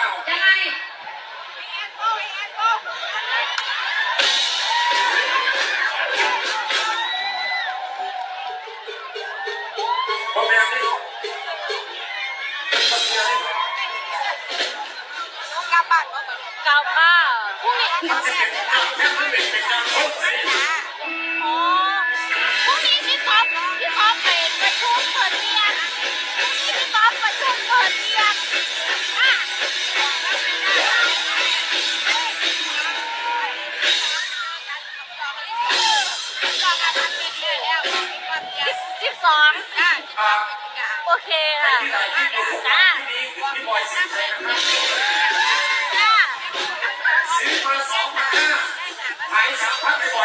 พ่อแม่นี่พอแม่นี่เก้าเก้าพรุ่งนี้มันจะเป็นการแค่ไม่เป็นเป็น สิบสองอ่าโอเคค่ะที่ไหนที่อยู่ที่จ้านี่พี่บอยสิใช่ไหมครับจ้าซื้อมาสองพันห้าขายสามพันพี่บ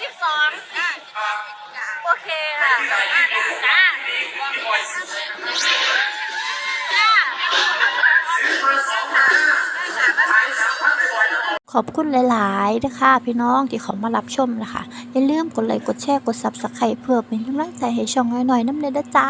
สิบสองอ่าโอเคค่ะ อยจะออกขอบคุณหลายๆนะคะพี่น้องที่เขามารับชมนะคะอย่าลืมกดไลค์กดแชร์กดซับสไครต์เพื่อเป็นกำลังใจให้ช่องน้อยๆน้ำเนยเด้อจ้า